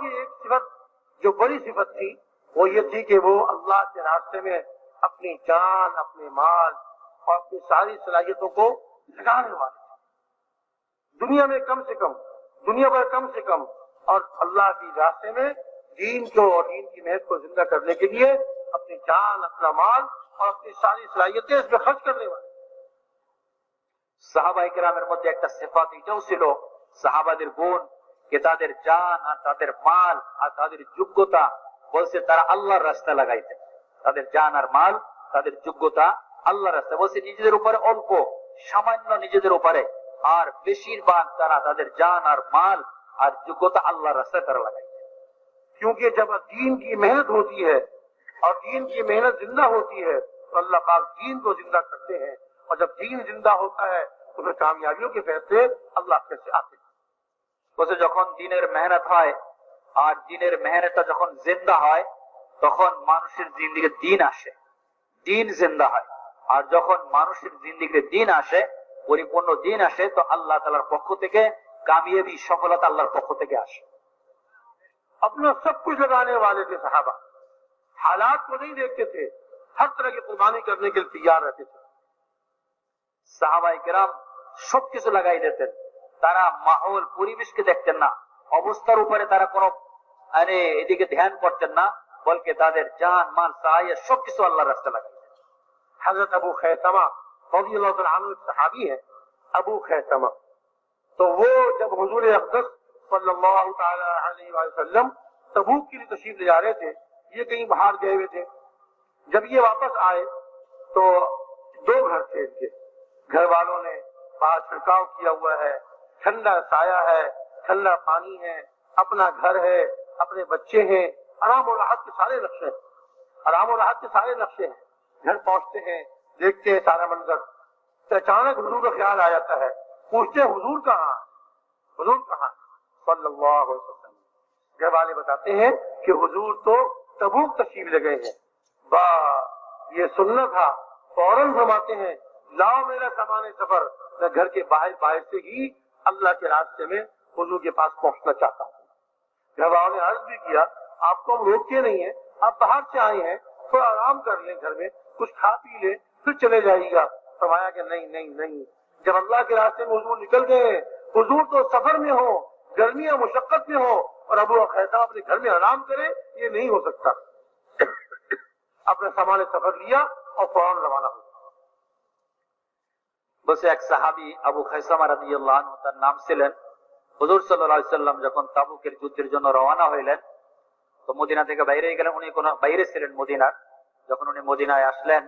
کی ایک صفت جو بڑی صفت تھی وہ یہ تھی کہ وہ اللہ کے راستے میں اپنی جان اپنے مال اور اپنی ساری صلاحیتوں کو لگانے والے دنیا میں کم سے کم دنیا بھر کم سے کم اور اللہ کی راستے میں دین کو اور دین کی محنت کو زندہ کرنے کے لیے اپنی جان اپنا مال اور اپنی ساری صلاحیتیں اس میں خرچ کرنے والے صحابہ کرام ایک صفات ہی جو سلو صحابہ در کہ تادر جان اور ہاں، تادر مال اور ہاں، تادر جگتا تارا اللہ راستہ لگائی جائے تادر جان اور مال تادر جگہ اللہ راستہ اور بے شیر بات جان اور مال اور جگتا اللہ راستے پر لگائی جائے کیونکہ جب دین کی محنت ہوتی ہے اور دین کی محنت زندہ ہوتی ہے تو اللہ پاک دین کو زندہ کرتے ہیں اور جب دین زندہ ہوتا ہے تو پھر کامیابیوں کے فیصلے اللہ کیسے آتے বলছে যখন দিনের মেহনত হয় আর দিনের মেহনতটা যখন জেন্দা হয় তখন মানুষের জিন্দিগি দিন আসে দিন জেন্দা হয় আর যখন মানুষের জিন্দিগির দিন আসে পরিপূর্ণ দিন আসে তো আল্লাহ তালার পক্ষ থেকে কামিয়াবি সফলতা আল্লাহর পক্ষ থেকে আসে আপনার সব কিছু জানে वाले थे साहबा हालात को नहीं देखते थे हर तरह की कुर्बानी करने के लिए तैयार रहते थे साहबा कराम सब किस लगाई تارا এদিকে ধ্যান করতেন না বলকে তাদের জান মান সাহায্য সবকিছু سب রাস্তা واسطہ حضرت ابو خیتما ابو خیتما تو وہ جب حضور کے لیے رہے تھے یہ کہیں باہر گئے ہوئے تھے جب یہ واپس آئے تو دو گھر تھے گھر والوں نے باہر چھڑکاؤ کیا ہوا ہے ٹھنڈا سایہ ہے ٹھنڈا پانی ہے اپنا گھر ہے اپنے بچے ہیں آرام و راحت کے سارے نقشے ہیں آرام و راحت کے سارے نقشے ہیں گھر پہنچتے ہیں دیکھتے ہیں سارا منظر اچانک حضور کا خیال آ جاتا ہے پوچھتے حضور کہاں حضور کہاں صلی اللہ علیہ وسلم گھر والے بتاتے ہیں کہ حضور تو تبوک لے لگے ہیں با یہ سننا تھا فوراً فرماتے ہیں لاؤ میرا سامان سفر میں گھر کے باہر باہر سے ہی اللہ کے راستے میں حضور کے پاس پہنچنا چاہتا ہوں گھر نے عرض بھی کیا آپ کو ہم روک کے نہیں ہیں آپ باہر سے آئے ہیں تھوڑا آرام کر لیں گھر میں کچھ کھا پی لیں پھر چلے جائیے گا فرمایا کہ نہیں نہیں نہیں جب اللہ کے راستے میں حضور نکل گئے حضور تو سفر میں ہو گرمی اور مشقت میں ہو اور ابو خیتاب اپنے گھر میں آرام کرے یہ نہیں ہو سکتا اپنے سامان سفر لیا اور فوراً روانہ ہو বসে এক সাহাবি আবু খাইসামা রাজি আল্লাহ তার নাম ছিলেন হজুর সাল্লাহ সাল্লাম যখন তাবুকের যুদ্ধের জন্য রওনা হইলেন তো মদিনা থেকে বাইরে গেলেন উনি কোন বাইরে ছিলেন মদিনার যখন উনি মদিনায় আসলেন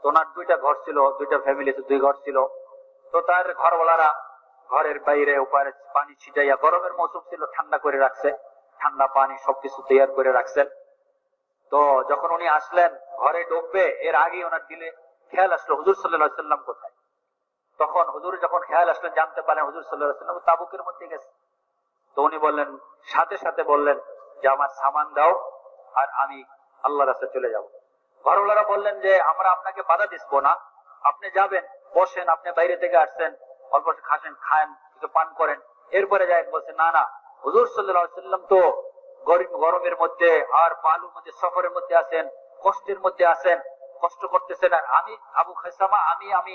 তো ওনার দুইটা ঘর ছিল দুইটা ফ্যামিলি দুই ঘর ছিল তো তার ঘরওয়ালারা ঘরের বাইরে উপরে পানি ছিটাইয়া গরমের মৌসুম ছিল ঠান্ডা করে রাখছে ঠান্ডা পানি সবকিছু তৈরি করে রাখছেন তো যখন উনি আসলেন ঘরে ঢুকবে এর আগে ওনার দিলে খেয়াল আসলো হুজুর সাল্লাহ সাল্লাম কোথায় তখন হুজুর যখন খেয়াল আসলেন জানতে পারেন হুজুর সাল্লাহ সাল্লাম তাবুকের মধ্যে গেছে তো উনি বললেন সাথে সাথে বললেন যে আমার সামান দাও আর আমি আল্লাহ রাস্তায় চলে যাব ঘরওয়ালারা বললেন যে আমরা আপনাকে বাধা দিসব না আপনি যাবেন বসেন আপনি বাইরে থেকে আসছেন অল্প খাসেন খান কিছু পান করেন এরপরে যায় বলছে না না হুজুর সাল্লাহাম তো গরিব গরমের মধ্যে আর বালুর মধ্যে সফরের মধ্যে আছেন কষ্টের মধ্যে আছেন কষ্ট করতেছেন আর আমি আবু খাইসামা আমি আমি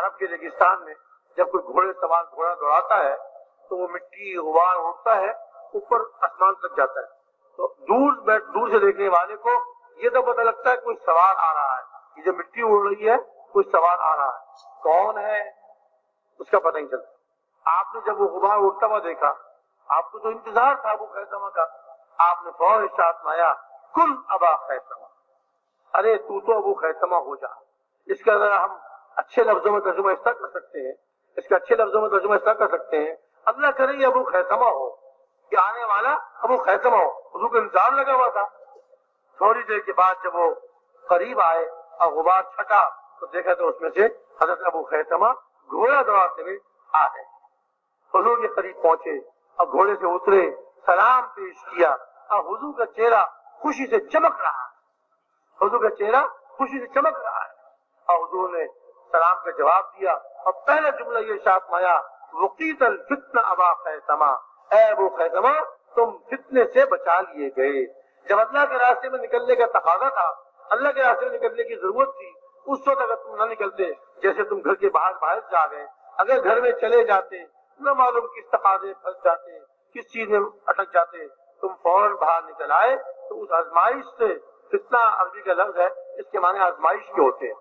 عرب کے ریگستان میں جب کوئی گھوڑے سوار گھوڑا دوڑاتا ہے تو وہ مٹی غبار اٹھتا ہے اوپر آسمان تک جاتا ہے تو دور بیٹھ دور سے دیکھنے والے کو یہ تو پتہ لگتا ہے کوئی سوار آ رہا ہے یہ جو مٹی اڑ رہی ہے کوئی سوار آ رہا ہے کون ہے اس کا پتہ نہیں چلتا آپ نے جب وہ غبار اٹھتا ہوا دیکھا آپ کو تو انتظار تھا وہ خیسما کا آپ نے فور احساس مایا کل ابا خیسما ارے تو تو ابو خیسما ہو جا اس کا ذرا ہم اچھے لفظوں میں ترجمہ اس طرح کر سکتے ہیں اس کے اچھے لفظوں میں ترجمہ اس طرح کر سکتے ہیں اللہ کرے یہ ابو خیسمہ ہو کہ آنے والا ابو خیسمہ ہو حضور انتظار لگا ہوا تھا تھوڑی دیر کے بعد جب وہ قریب آئے اور غبار چھٹا تو دیکھا تو اس میں سے حضرت ابو خیسمہ گھوڑا دوڑاتے ہوئے گئے حضور کے قریب پہنچے اور گھوڑے سے اترے سلام پیش کیا اور حضور کا چہرہ خوشی سے چمک رہا حضور کا چہرہ خوشی سے چمک رہا ہے اور حضور نے السلام کا جواب دیا اور پہلا جملہ یہ شاپ مایا الفتن ابا ابو وہ تم فتنے سے بچا لیے گئے جب اللہ کے راستے میں نکلنے کا تقاضا تھا اللہ کے راستے میں نکلنے کی ضرورت تھی اس وقت اگر تم نہ نکلتے جیسے تم گھر کے باہر باہر جا گئے اگر گھر میں چلے جاتے نہ معلوم کس تقاضے پھنس جاتے کس چیز میں اٹک جاتے تم فوراً باہر نکل آئے تو اس آزمائش سے فتنہ عربی کا لفظ ہے اس کے معنی آزمائش کے ہوتے ہیں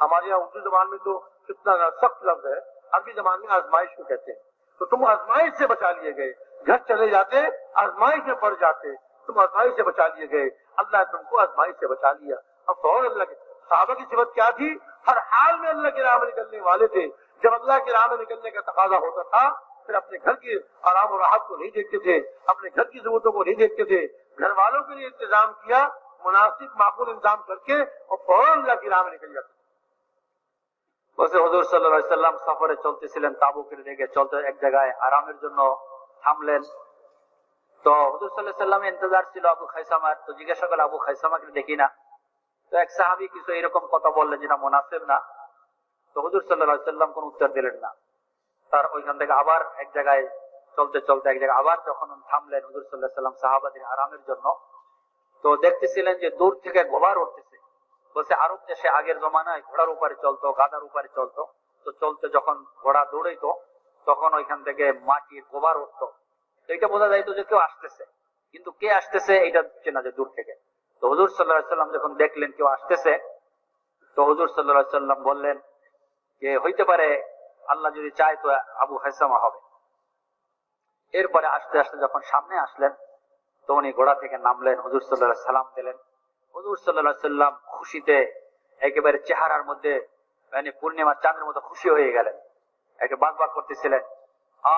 ہمارے یہاں اردو زبان میں تو کتنا سخت لفظ ہے عربی زبان میں آزمائش کو کہتے ہیں تو تم آزمائش سے بچا لیے گئے گھر چلے جاتے آزمائش میں پڑ جاتے تم آزمائش سے بچا لیے گئے اللہ نے تم کو آزمائش سے بچا لیا اور فوراً اللہ کے صحابہ کی صفت کیا تھی ہر حال میں اللہ کے راہ میں نکلنے والے تھے جب اللہ کے راہ میں نکلنے کا تقاضا ہوتا تھا پھر اپنے گھر کے آرام و راحت کو نہیں دیکھتے تھے اپنے گھر کی ضرورتوں کو نہیں دیکھتے تھے گھر والوں کے لیے انتظام کیا مناسب معقول انتظام کر کے اور فوراً اللہ کی راہ میں نکل جاتے বলছে হজর সাল্লা সাল্লাম সফরে চলতেছিলেন তাবুকের রেগে চলতে এক জায়গায় আরামের জন্য থামলেন তো হজর সাল্লাহ সাল্লাম ইন্তজার ছিল আবু খাইসামার তো জিজ্ঞাসা করে আবু খাইসামাকে দেখি না তো এক সাহাবি কিছু এরকম কথা বললেন যেটা মোনাসেব না তো হজুর সাল্লাহ সাল্লাম কোন উত্তর দিলেন না তার ওইখান থেকে আবার এক জায়গায় চলতে চলতে এক জায়গায় আবার যখন থামলেন হজুর সাল্লাহ সাল্লাম সাহাবাদের আরামের জন্য তো দেখতেছিলেন যে দূর থেকে গোবার উঠতেছে বলছে আরব দেশে আগের জমানায় ঘোড়ার উপরে চলতো গাদার উপরে চলতো তো চলতে যখন ঘোড়া দৌড়াইতো তখন ওইখান থেকে মাটির গোবার উঠতো এইটা বোঝা যাইতো যে কেউ আসতেছে কিন্তু কে আসতেছে এটা চেনা যে দূর থেকে তো হজুর সাল্লাহ সাল্লাম যখন দেখলেন কেউ আসতেছে তো হজুর সাল্লাহ সাল্লাম বললেন যে হইতে পারে আল্লাহ যদি চায় তো আবু হাসামা হবে এরপরে আস্তে আস্তে যখন সামনে আসলেন তো উনি ঘোড়া থেকে নামলেন হজুর সাল্লাহ সালাম দিলেন হজুর সাল্লা সাল্লাম খুশিতে একেবারে চেহারার মধ্যে মানে পূর্ণিমার চাঁদের মতো খুশি হয়ে গেলেন একে বাগ বাগ করতেছিলেন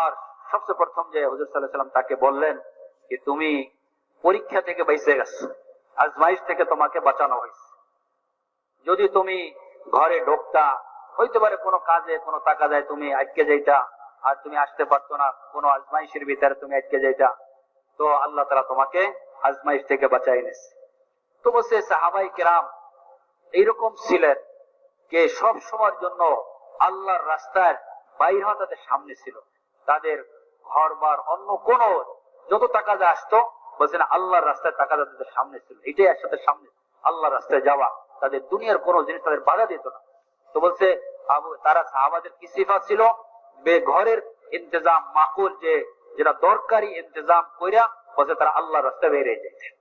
আর সবচেয়ে প্রথম যে হজুর সাল্লাহ সাল্লাম তাকে বললেন যে তুমি পরীক্ষা থেকে বেঁচে গেছো আজমাইস থেকে তোমাকে বাঁচানো হয়েছে যদি তুমি ঘরে ঢোকতা হইতে পারে কোনো কাজে কোনো টাকা যায় তুমি আটকে যাইতা আর তুমি আসতে পারতো না কোনো আজমাইশের ভিতরে তুমি আটকে যাইতা তো আল্লাহ তারা তোমাকে আজমাইশ থেকে বাঁচাই নিয়েছে সে সাহাবাই কেরাম এইরকম ছিলেন সব সময়ের জন্য আল্লাহর রাস্তার বাইর হওয়া তাদের সামনে ছিল তাদের ঘর বার অন্য কোন যত টাকা যা আসতো বলছেন আল্লাহর রাস্তায় টাকা যা তাদের সামনে ছিল এটাই একসাথে সামনে আল্লাহর রাস্তায় যাওয়া তাদের দুনিয়ার কোন জিনিস তাদের বাধা দিত না তো বলছে তারা সাহাবাদের কি সিফা ছিল ঘরের ইন্তজাম মাকুল যে যেটা দরকারি ইন্তজাম কইরা বলছে তারা আল্লাহর রাস্তায় বেরিয়ে যাইতেন